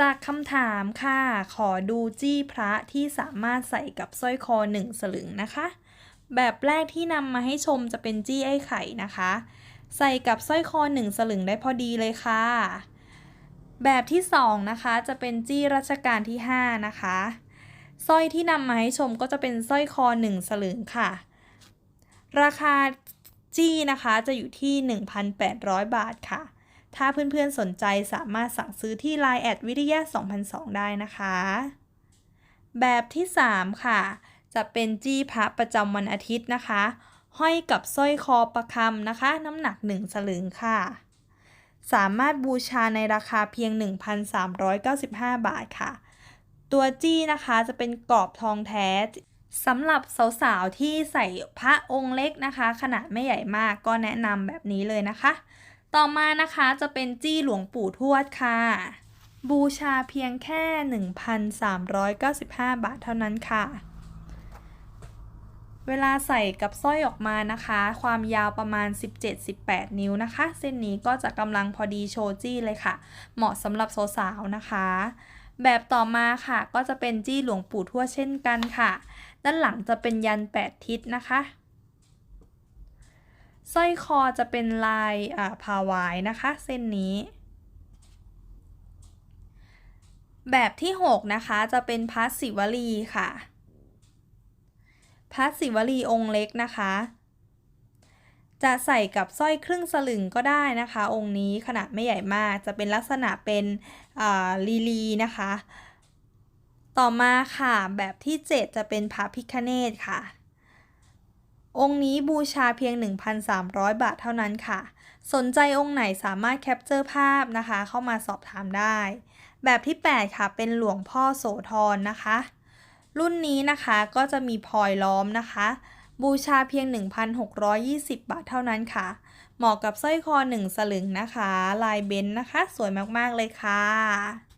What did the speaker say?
จากคำถามค่ะ ขอดูจี้พระที่สามารถใส่กับสร้อยคอหนึ่งสลึงนะคะ แบบแรกที่นำมาให้ชมจะเป็นจี้ไอ้ไข่นะคะ ใส่กับสร้อยคอหนึ่งสลึงได้พอดีเลยค่ะ แบบที่สองนะคะจะเป็นจี้รัชกาลที่ห้านะคะสร้อยที่นำมาให้ชมก็จะเป็นสร้อยคอหนึ่งสลึงค่ะ ราคาจี้นะคะจะอยู่ที่ 1,800 บาทค่ะ ถ้าเพื่อนๆสนใจสามารถสั่งซื้อที่ Line แอดวิทยา2002 ได้นะคะ แบบที่ 3 ค่ะ จะเป็นจี้พระประจำวันอาทิตย์นะคะ ห้อยกับสร้อยคอประคำนะคะ น้ำหนัก 1 สลึงค่ะ สามารถบูชาในราคาเพียง 1,395 บาทค่ะ ตัวจี้นะคะจะเป็นกรอบทองแท้สำหรับสาวๆที่ใส่พระองค์เล็กนะคะ ขนาดไม่ใหญ่มากก็แนะนำแบบนี้เลยนะคะ ต่อมานะคะจะเป็นจี้หลวงปู่ทวดค่ะ บูชาเพียงแค่ 1,395 บาทเท่านั้นค่ะ เวลาใส่กับสร้อยออกมานะคะ ความยาวประมาณ 17-18 นิ้วนะคะ เส้นนี้ก็จะกำลังพอดีโชว์จี้เลยค่ะ เหมาะสำหรับสาวๆนะคะ แบบต่อมาค่ะก็จะเป็นจี้หลวงปู่ทวดเช่นกันค่ะ ด้านหลังจะเป็นยัน 8 ทิศนะคะ สร้อยคอจะเป็นลายพาวายนะคะ เส้นนี้ แบบที่ 6 นะคะ จะเป็นพัสศิวลีค่ะ พัสศิวลีองค์เล็กนะคะ จะใส่กับสร้อยครึ่งสลึงก็ได้นะคะ องค์นี้ขนาดไม่ใหญ่มากจะเป็นลักษณะเป็นลีลีนะคะ ต่อมาค่ะแบบที่ 7 จะเป็นพระพิคเนตค่ะ องค์นี้บูชาเพียง 1,300 บาทเท่านั้นค่ะ สนใจองค์ไหนสามารถแคปเจอร์ภาพนะคะ เข้ามาสอบถามได้ แบบที่ 8 ค่ะ เป็นหลวงพ่อโสธรนะคะ รุ่นนี้นะคะก็จะมีพลอยล้อมนะคะ บูชาเพียง 1,620 บาทเท่านั้นค่ะ เหมาะกับสร้อยคอ 1 สลึงนะคะ ลายเบนนะคะ สวยมาก ๆ เลยค่ะ